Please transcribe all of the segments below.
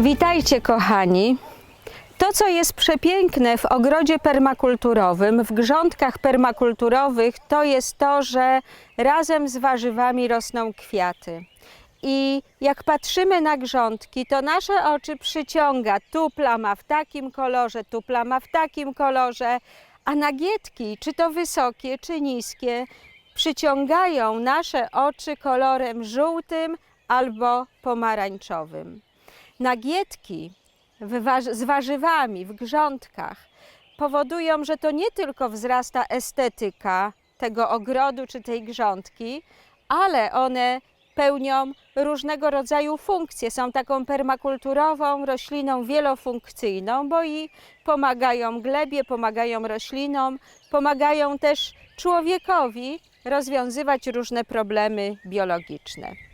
Witajcie kochani. To, co jest przepiękne w ogrodzie permakulturowym, w grządkach permakulturowych, to jest to, że razem z warzywami rosną kwiaty. I jak patrzymy na grządki, to nasze oczy przyciąga tu plama w takim kolorze, tu plama w takim kolorze, a nagietki, czy to wysokie, czy niskie, przyciągają nasze oczy kolorem żółtym albo pomarańczowym. Nagietki z warzywami w grządkach powodują, że to nie tylko wzrasta estetyka tego ogrodu czy tej grządki, ale one pełnią różnego rodzaju funkcje. Są taką permakulturową rośliną wielofunkcyjną, bo i pomagają glebie, pomagają roślinom, pomagają też człowiekowi rozwiązywać różne problemy biologiczne.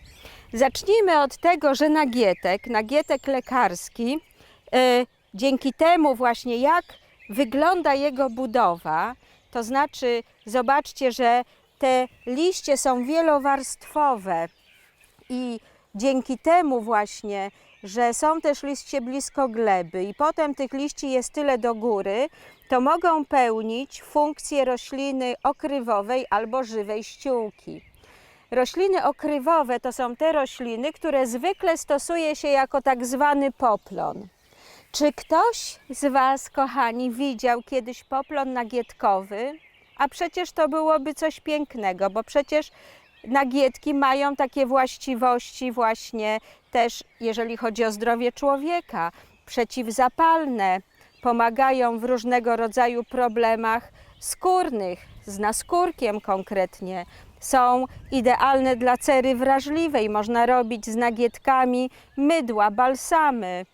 Zacznijmy od tego, że nagietek, nagietek lekarski, e, dzięki temu właśnie jak wygląda jego budowa, to znaczy zobaczcie, że te liście są wielowarstwowe i dzięki temu właśnie, że są też liście blisko gleby i potem tych liści jest tyle do góry, to mogą pełnić funkcję rośliny okrywowej albo żywej ściółki. Rośliny okrywowe to są te rośliny, które zwykle stosuje się jako tak zwany poplon. Czy ktoś z Was, kochani, widział kiedyś poplon nagietkowy? A przecież to byłoby coś pięknego, bo przecież nagietki mają takie właściwości właśnie też, jeżeli chodzi o zdrowie człowieka, przeciwzapalne, pomagają w różnego rodzaju problemach skórnych, z naskórkiem konkretnie. Są idealne dla cery wrażliwej. Można robić z nagietkami mydła, balsamy,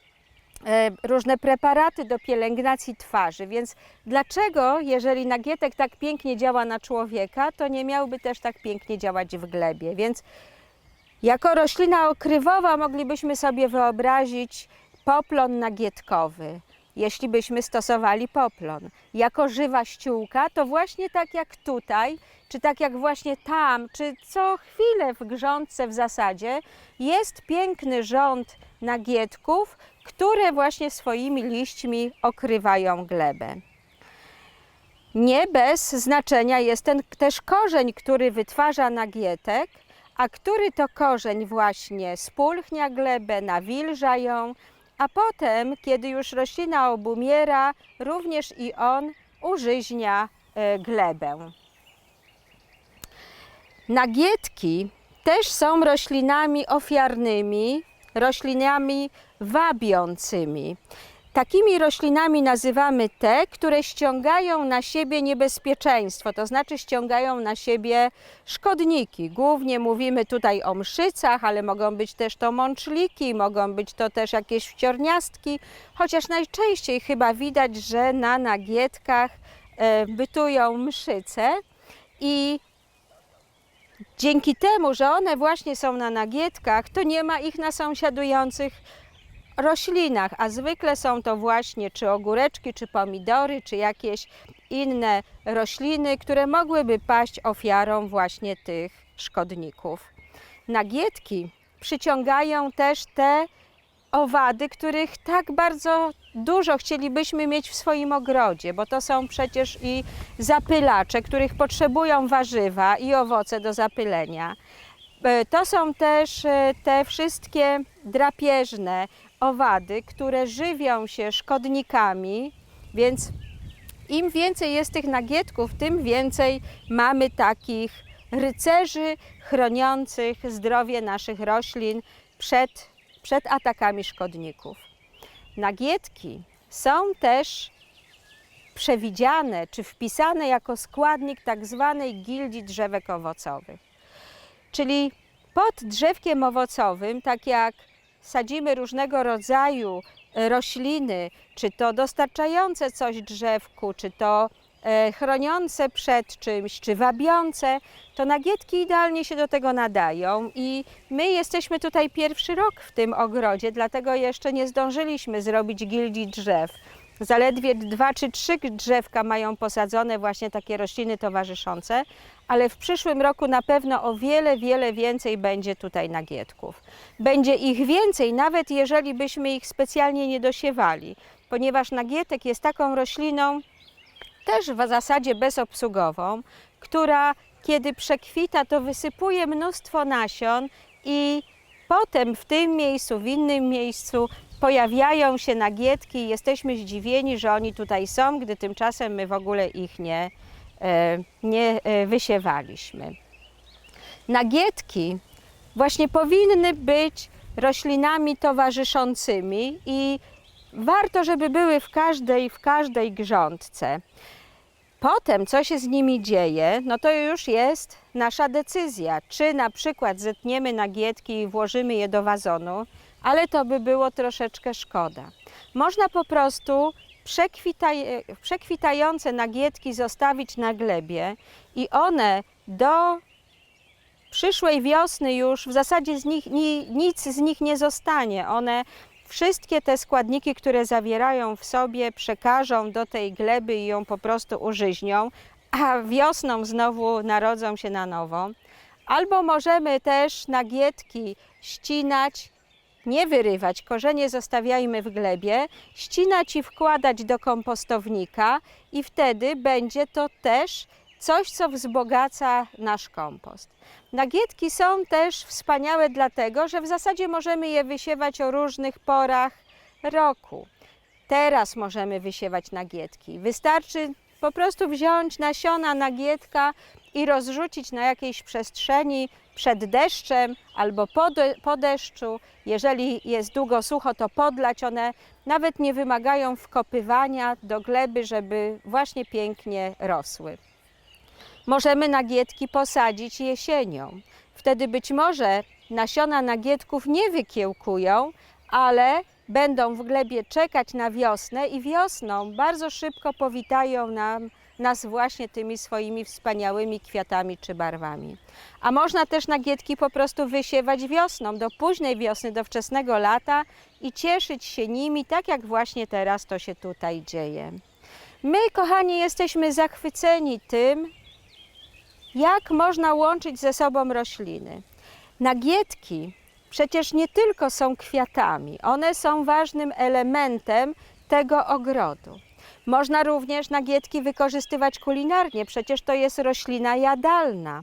e, różne preparaty do pielęgnacji twarzy. Więc dlaczego, jeżeli nagietek tak pięknie działa na człowieka, to nie miałby też tak pięknie działać w glebie? Więc jako roślina okrywowa moglibyśmy sobie wyobrazić poplon nagietkowy, jeśli byśmy stosowali poplon. Jako żywa ściółka, to właśnie tak jak tutaj, czy tak jak właśnie tam, czy co chwilę w grządce w zasadzie, jest piękny rząd nagietków, które właśnie swoimi liśćmi okrywają glebę. Nie bez znaczenia jest ten też korzeń, który wytwarza nagietek, a który to korzeń właśnie spulchnia glebę, nawilża ją, a potem, kiedy już roślina obumiera, również i on użyźnia e, glebę. Nagietki też są roślinami ofiarnymi, roślinami wabiącymi. Takimi roślinami nazywamy te, które ściągają na siebie niebezpieczeństwo, to znaczy ściągają na siebie szkodniki. Głównie mówimy tutaj o mszycach, ale mogą być też to mączliki, mogą być to też jakieś wciorniastki, chociaż najczęściej chyba widać, że na nagietkach e, bytują mszyce i dzięki temu, że one właśnie są na nagietkach, to nie ma ich na sąsiadujących roślinach, a zwykle są to właśnie czy ogóreczki, czy pomidory, czy jakieś inne rośliny, które mogłyby paść ofiarą właśnie tych szkodników. Nagietki przyciągają też te owady, których tak bardzo dużo chcielibyśmy mieć w swoim ogrodzie, bo to są przecież i zapylacze, których potrzebują warzywa i owoce do zapylenia. E, To są też e, te wszystkie drapieżne owady, które żywią się szkodnikami, więc im więcej jest tych nagietków, tym więcej mamy takich rycerzy chroniących zdrowie naszych roślin przed, przed atakami szkodników. Nagietki są też przewidziane czy wpisane jako składnik tak zwanej gildii drzewek owocowych. Czyli pod drzewkiem owocowym, tak jak sadzimy różnego rodzaju rośliny, czy to dostarczające coś drzewku, czy to chroniące przed czymś, czy wabiące, to nagietki idealnie się do tego nadają i my jesteśmy tutaj pierwszy rok w tym ogrodzie, dlatego jeszcze nie zdążyliśmy zrobić gildii drzew. Zaledwie dwa czy trzy drzewka mają posadzone właśnie takie rośliny towarzyszące, ale w przyszłym roku na pewno o wiele, wiele więcej będzie tutaj nagietków. Będzie ich więcej, nawet jeżeli byśmy ich specjalnie nie dosiewali, ponieważ nagietek jest taką rośliną, też w zasadzie bezobsługową, która kiedy przekwita, to wysypuje mnóstwo nasion i potem w tym miejscu, w innym miejscu pojawiają się nagietki i jesteśmy zdziwieni, że oni tutaj są, gdy tymczasem my w ogóle ich nie, e, nie e, wysiewaliśmy. Nagietki właśnie powinny być roślinami towarzyszącymi i warto, żeby były w każdej, w każdej grządce. Potem, co się z nimi dzieje, no to już jest nasza decyzja. Czy na przykład zetniemy nagietki i włożymy je do wazonu, ale to by było troszeczkę szkoda. Można po prostu przekwitaj, przekwitające nagietki zostawić na glebie i one do przyszłej wiosny już w zasadzie z nich, ni, nic z nich nie zostanie. One wszystkie te składniki, które zawierają w sobie, przekażą do tej gleby i ją po prostu użyźnią, a wiosną znowu narodzą się na nowo. Albo możemy też nagietki ścinać, nie wyrywać, korzenie zostawiajmy w glebie, ścinać i wkładać do kompostownika i wtedy będzie to też coś, co wzbogaca nasz kompost. Nagietki są też wspaniałe dlatego, że w zasadzie możemy je wysiewać o różnych porach roku. Teraz możemy wysiewać nagietki. Wystarczy po prostu wziąć nasiona nagietka i rozrzucić na jakiejś przestrzeni przed deszczem albo po, de- po deszczu. Jeżeli jest długo sucho, to podlać. One nawet nie wymagają wkopywania do gleby, żeby właśnie pięknie rosły możemy nagietki posadzić jesienią. Wtedy być może nasiona nagietków nie wykiełkują, ale będą w glebie czekać na wiosnę i wiosną bardzo szybko powitają nam, nas właśnie tymi swoimi wspaniałymi kwiatami czy barwami. A można też nagietki po prostu wysiewać wiosną, do późnej wiosny, do wczesnego lata i cieszyć się nimi, tak jak właśnie teraz to się tutaj dzieje. My, kochani, jesteśmy zachwyceni tym, jak można łączyć ze sobą rośliny. Nagietki przecież nie tylko są kwiatami, one są ważnym elementem tego ogrodu. Można również nagietki wykorzystywać kulinarnie, przecież to jest roślina jadalna.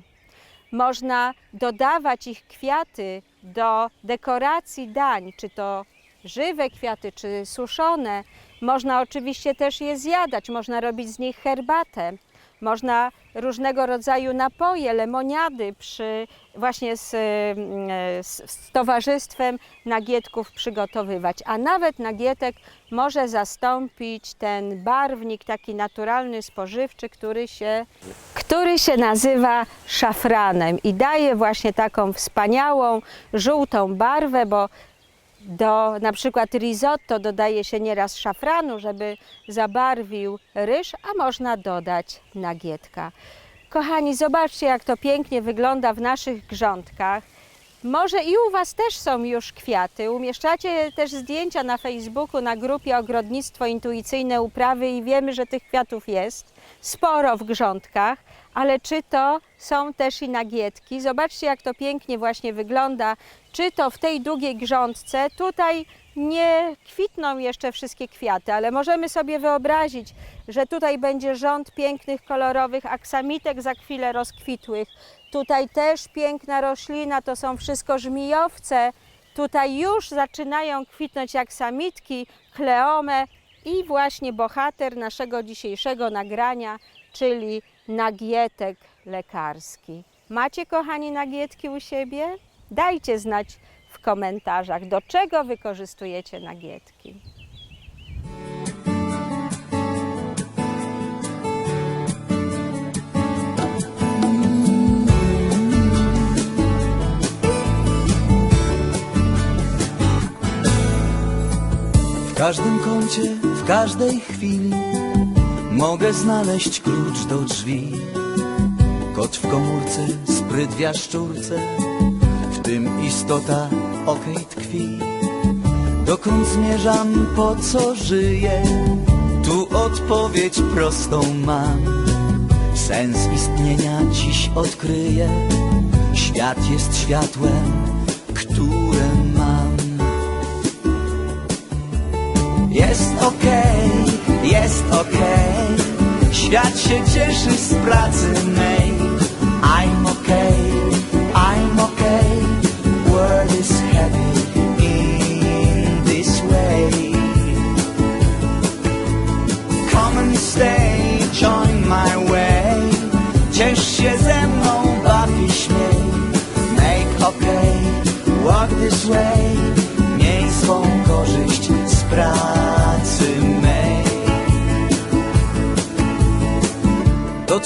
Można dodawać ich kwiaty do dekoracji dań, czy to żywe kwiaty, czy suszone. Można oczywiście też je zjadać, można robić z nich herbatę. Można różnego rodzaju napoje, lemoniady przy, właśnie z, mm, z, z towarzystwem nagietków przygotowywać. A nawet nagietek może zastąpić ten barwnik taki naturalny, spożywczy, który się, który się nazywa szafranem i daje właśnie taką wspaniałą, żółtą barwę, bo do na przykład risotto dodaje się nieraz szafranu, żeby zabarwił ryż, a można dodać nagietka. Kochani, zobaczcie jak to pięknie wygląda w naszych grządkach. Może i u Was też są już kwiaty. Umieszczacie też zdjęcia na Facebooku, na grupie Ogrodnictwo Intuicyjne Uprawy i wiemy, że tych kwiatów jest sporo w grządkach, ale czy to są też i nagietki? Zobaczcie, jak to pięknie właśnie wygląda. Czy to w tej długiej grządce, tutaj nie kwitną jeszcze wszystkie kwiaty, ale możemy sobie wyobrazić, że tutaj będzie rząd pięknych, kolorowych aksamitek za chwilę rozkwitłych. Tutaj też piękna roślina, to są wszystko żmijowce. Tutaj już zaczynają kwitnąć aksamitki, chleome i właśnie bohater naszego dzisiejszego nagrania, czyli nagietek lekarski. Macie, kochani, nagietki u siebie? Dajcie znać w komentarzach, do czego wykorzystujecie nagietki. W każdym kącie, w każdej chwili mogę znaleźć klucz do drzwi. Kot w komórce, spryt w jaszczurce, w tym istota okej tkwi. Dokąd zmierzam, po co żyję? Tu odpowiedź prostą mam. Sens istnienia dziś odkryję. Świat jest światłem, które mam. Jest okej, jest okej. Świat się cieszy z pracy mej.